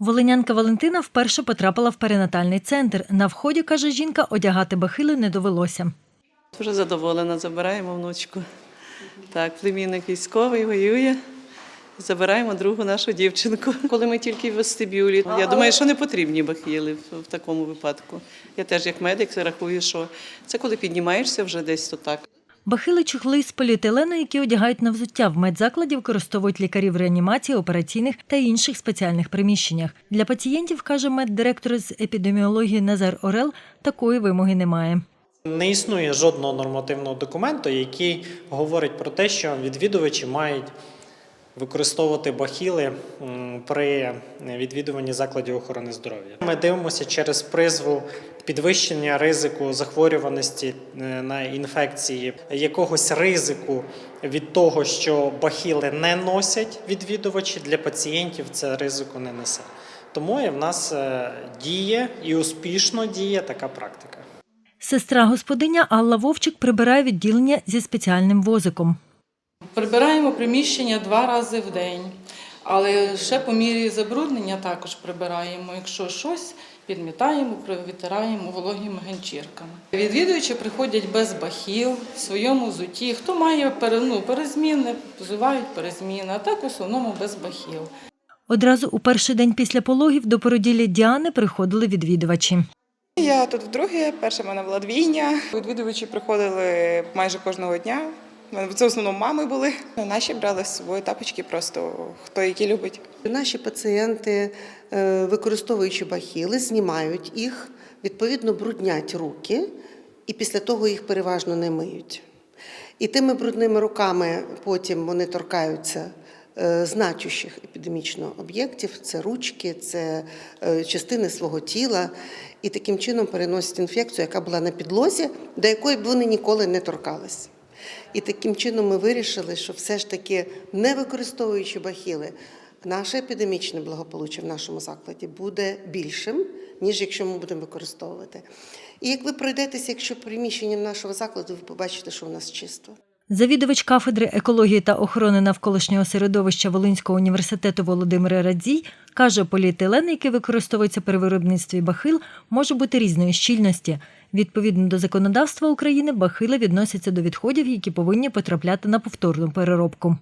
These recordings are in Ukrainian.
Волинянка Валентина вперше потрапила в перинатальний центр. На вході, каже жінка, одягати бахили не довелося. Дуже задоволена, забираємо внучку. Так, племінник військовий воює. Забираємо другу нашу дівчинку. Коли ми тільки в вестибюлі, я думаю, що не потрібні бахіли в, такому випадку. Я теж як медик рахую, що це коли піднімаєшся вже десь то так. Бахили чохли з поліетилену, які одягають на взуття в медзакладі, використовують лікарі в реанімації, операційних та інших спеціальних приміщеннях. Для пацієнтів, каже меддиректор з епідеміології Назар Орел, такої вимоги немає. Не існує жодного нормативного документу, який говорить про те, що відвідувачі мають використовувати бахіли при відвідуванні закладів охорони здоров'я. Ми дивимося через призву підвищення ризику захворюваності е, на інфекції, якогось ризику від того, що бахіли не носять відвідувачі для пацієнтів, це ризику не несе. Тому в нас е, діє і успішно діє така практика. Сестра господиня Алла Вовчик прибирає відділення зі спеціальним возиком. Прибираємо приміщення два рази в день, але ще по мірі забруднення також прибираємо. Якщо щось, підмітаємо, витираємо вологими ганчірками. Відвідувачі приходять без бахіл в своєму зуті. Хто має ну, перезміни, взувають перезміни, а так в основному без бахіл. Одразу у перший день після пологів до породілі Діани приходили відвідувачі. Я тут вдруге, перша в мене була двійня. Відвідувачі приходили майже кожного дня. Це в основному мами були. Наші брали з собою тапочки, просто хто які любить. Наші пацієнти, е, використовуючи бахіли, знімають їх, відповідно бруднять руки, і після того їх переважно не миють. І тими брудними руками потім вони торкаються е, значущих епідемічно об'єктів: це ручки, це е, частини свого тіла, і таким чином переносять інфекцію, яка була на підлозі, до якої б вони ніколи не торкались. І таким чином ми вирішили, що все ж таки, не використовуючи бахіли, наше епідемічне благополуччя в нашому закладі буде більшим, ніж якщо ми будемо використовувати. І як ви пройдетеся, якщо приміщенням нашого закладу, ви побачите, що у нас чисто. Завідувач кафедри екології та охорони навколишнього середовища Волинського університету Володимир Радзій каже, поліетилен, який використовується при виробництві бахил, може бути різної щільності. Відповідно до законодавства України, бахили відносяться до відходів, які повинні потрапляти на повторну переробку.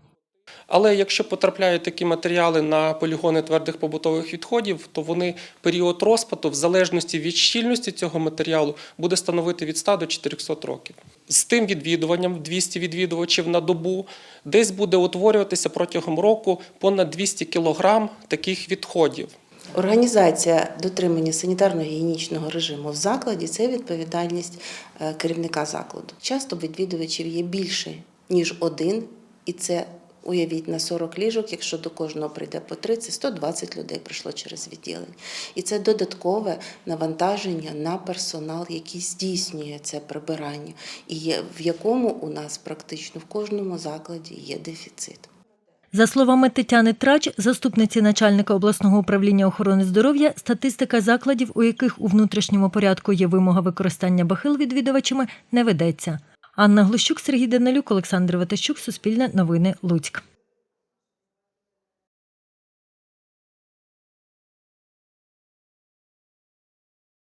Але якщо потрапляють такі матеріали на полігони твердих побутових відходів, то вони період розпаду, в залежності від щільності цього матеріалу, буде становити від 100 до 400 років. З тим відвідуванням 200 відвідувачів на добу, десь буде утворюватися протягом року понад 200 кілограм таких відходів. Організація дотримання санітарно-гігієнічного режиму в закладі це відповідальність е, керівника закладу. Часто відвідувачів є більше, ніж один, і це уявіть на 40 ліжок, якщо до кожного прийде по 30, 120 людей прийшло через відділення. І це додаткове навантаження на персонал, який здійснює це прибирання, і в якому у нас практично в кожному закладі є дефіцит. За словами Тетяни Трач, заступниці начальника обласного управління охорони здоров'я, статистика закладів, у яких у внутрішньому порядку є вимога використання бахил відвідувачами, не ведеться. Анна Глущук, Сергій Данилюк, Олександр Ватащук, Суспільне новини, Луцьк.